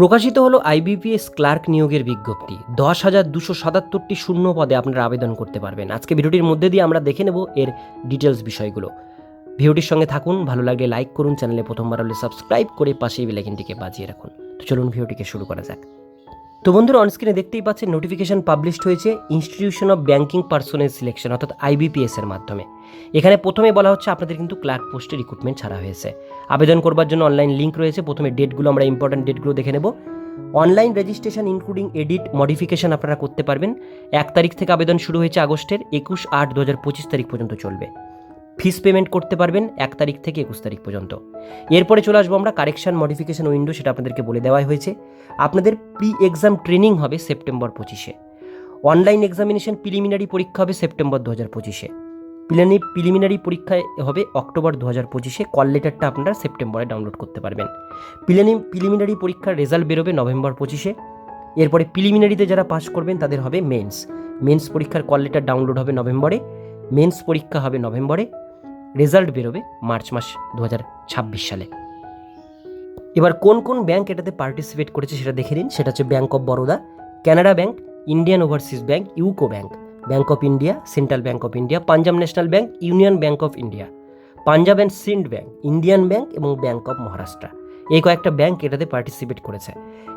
প্রকাশিত হলো IBPS clerk নিয়োগের বিজ্ঞপ্তি। দশ হাজার দুশো সাতাত্তরটি শূন্য পদে আপনারা আবেদন করতে পারবেন। আজকে ভিডিওটির মধ্যে দিয়ে আমরা দেখে নেব এর ডিটেলস বিষয়গুলো। ভিডিওটির সঙ্গে থাকুন, ভালো লাগলে লাইক করুন, চ্যানেলে প্রথমবার হলে সাবস্ক্রাইব করে পাশেই বেলাইকিনটিকে বাজিয়ে রাখুন। তো চলুন ভিডিওটিকে শুরু করা যাক। তো বন্ধুরা অনস্ক্রিনে দেখতেই পাচ্ছেন নোটিফিকেশন পাবলিশড হয়েছে institution of banking personnel selection অর্থাৎ আইবিপিএস এর মাধ্যমে। এখানে প্রথমে বলা হচ্ছে আপনাদের কিন্তু ক্লার্ক পোস্টে রিক্রুটমেন্ট ছাড়া হয়েছে। আবেদন করবার জন্য অনলাইন লিঙ্ক রয়েছে, প্রথমে ডেটগুলো আমরা ইম্পর্টেন্ট ডেটগুলো দেখে নেব। Online registration including edit modification আপনারা করতে পারবেন। এক তারিখ থেকে আবেদন শুরু হয়েছে আগস্টের, একুশ আট দু হাজার পঁচিশ তারিখ পর্যন্ত চলবে। ফিস পেমেন্ট করতে পারবেন এক তারিখ থেকে একুশ তারিখ পর্যন্ত। এরপরে চলে আসব আমরা কারেকশন, মডিফিকেশান উইন্ডো সেটা আপনাদেরকে বলে দেওয়া হয়েছে। আপনাদের প্রি এক্সাম ট্রেনিং হবে সেপ্টেম্বর পঁচিশে। অনলাইন এক্সামিনেশন প্রিলিমিনারি পরীক্ষা হবে সেপ্টেম্বর দু হাজার পঁচিশে। প্রিলিমি প্রিলিমিনারি পরীক্ষায় হবে অক্টোবর দু হাজার পঁচিশে। কল লেটারটা আপনারা সেপ্টেম্বরে ডাউনলোড করতে পারবেন। প্রিলিমি প্রিলিমিনারি পরীক্ষার রেজাল্ট বেরোবে নভেম্বর পঁচিশে। এরপরে প্রিলিমিনারিতে যারা পাস করবেন তাদের হবে মেন্স। মেন্স পরীক্ষার কল লেটার ডাউনলোড হবে নভেম্বরে। মেন্স পরীক্ষা হবে নভেম্বরে। রেজাল্ট বেরোবে মার্চ মাস দু হাজার ছাব্বিশ সালে। এবার কোন কোন ব্যাংক এটাতে পার্টিসিপেট করেছে সেটা দেখে নিন। সেটা হচ্ছে bank of Baroda, Canada bank, Indian overseas bank, UCO bank bank of India, central bank of India, Punjab national bank, union bank of India, Punjab and Sind bank, Indian bank এবং bank of Maharashtra. এই কয়েকটা bank এটাতে participate করেছে।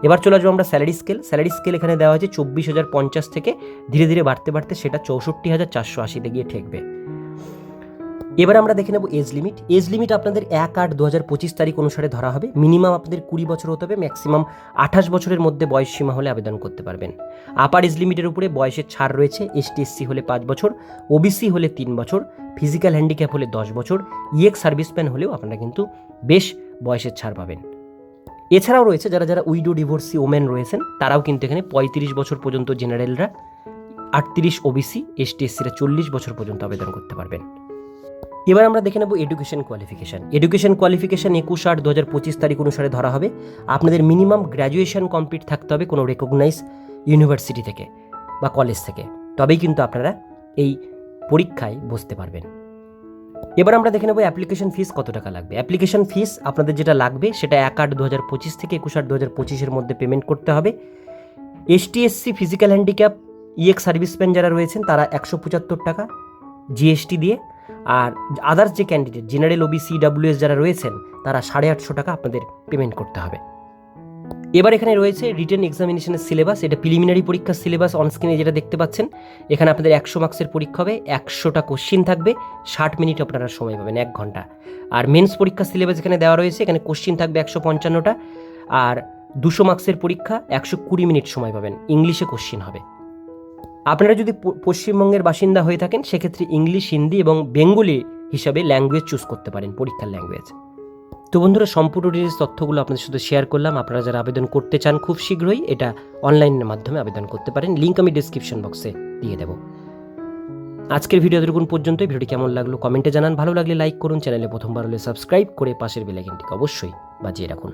এবার চলে আসব আমরা salary scale. Salary scale এখানে দেওয়া হয়েছে চব্বিশ হাজার পঞ্চাশ থেকে ধীরে ধীরে বাড়তে বাড়তে সেটা চৌষট্টি হাজার চারশো আশিতে গিয়ে ঠেকবে। এবার আমরা দেখে নেব এজ লিমিট এজ লিমিট আপনাদের এক আট দু হাজার পঁচিশ তারিখ অনুসারে ধরা হবে। মিনিমাম আপনাদের কুড়ি বছর হতে হবে। ম্যাক্সিমাম আঠাশ বছরের মধ্যে বয়স সীমা হলে আবেদন করতে পারবেন। আপার এজ লিমিটের উপরে বয়সের ছাড় রয়েছে। এসটি এসসি হলে পাঁচ বছর ওবিসি হলে তিন বছর ফিজিক্যাল হ্যান্ডিক্যাপ হলে দশ বছর ইএক্স সার্ভিসম্যান হলেও আপনারা কিন্তু বেশ বয়সের ছাড় পাবেন। এছাড়াও রয়েছে যারা যারা উইডো ডিভোর্সি ওমেন রয়েছেন, তারাও কিন্তু এখানে পঁয়ত্রিশ বছর পর্যন্ত জেনারেলরা আটত্রিশ ওবিসি এসটি এসসিরা চল্লিশ বছর পর্যন্ত আবেদন করতে পারবেন। এবার আমরা দেখে নেব এডুকেশন কোয়ালিফিকেশান এডুকেশন কোয়ালিফিকেশান একুশ আট দু হাজার পঁচিশ তারিখ অনুসারে ধরা হবে। আপনাদের মিনিমাম গ্র্যাজুয়েশন কমপ্লিট থাকতে হবে কোনো রেকগনাইজ ইউনিভার্সিটি থেকে বা কলেজ থেকে। তবেই কিন্তু আপনারা এই পরীক্ষায় বসতে পারবেন। এবার আমরা দেখে নেব অ্যাপ্লিকেশন ফিস কত টাকা লাগবে। অ্যাপ্লিকেশন ফিস আপনাদের যেটা লাগবে সেটা এক আট দু হাজার পঁচিশ থেকে একুশ আট দু হাজার পঁচিশের মধ্যে পেমেন্ট করতে হবে। ST SC physical handicap ex serviceman যারা রয়েছেন তারা একশো পঁচাত্তর টাকা। জিএসটি দিয়ে আর আদার্স যে ক্যান্ডিডেট জেনারেল ওবিসি ডাব্লিউএস যারা রয়েছেন, তারা সাড়ে আটশো টাকা আপনাদের পেমেন্ট করতে হবে। এবার এখানে রয়েছে রিটেন এক্সামিনেশনের সিলেবাস এটা প্রিলিমিনারি পরীক্ষার সিলেবাস অনস্ক্রিনে যেটা দেখতে পাচ্ছেন, এখানে আপনাদের একশো মার্কসের পরীক্ষা হবে, একশোটা কোশ্চিন থাকবে, ষাট মিনিট আপনারা সময় পাবেন, এক ঘণ্টা। আর মেন্স পরীক্ষার সিলেবাস এখানে দেওয়া রয়েছে, এখানে কোশ্চিন থাকবে একশো পঞ্চান্নটা, আর দুশো মার্কসের পরীক্ষা, একশো কুড়ি মিনিট সময় পাবেন, ইংলিশে কোশ্চিন হবে। আপনারা যদি পশ্চিমবঙ্গের বাসিন্দা হয়ে থাকেন, সেক্ষেত্রে ইংলিশ, হিন্দি এবং বেঙ্গলি হিসাবে ল্যাঙ্গুয়েজ চুজ করতে পারেন, পরীক্ষার ল্যাঙ্গুয়েজ তো বন্ধুরা, সম্পূর্ণ ডিটেলস তথ্যগুলো আপনাদের সাথে শেয়ার করলাম। আপনারা যারা আবেদন করতে চান খুব শীঘ্রই, এটা অনলাইনের মাধ্যমে আবেদন করতে পারেন। লিঙ্ক আমি ডিসক্রিপশন বক্সে দিয়ে দেবো। আজকের ভিডিও এতটুকুন পর্যন্ত ভিডিওটি কেমন লাগল কমেন্টে জানান। ভালো লাগলে লাইক করুন চ্যানেলে প্রথমবার হলে সাবস্ক্রাইব করে পাশের বেলাইকনটিকে অবশ্যই বাজিয়ে রাখুন।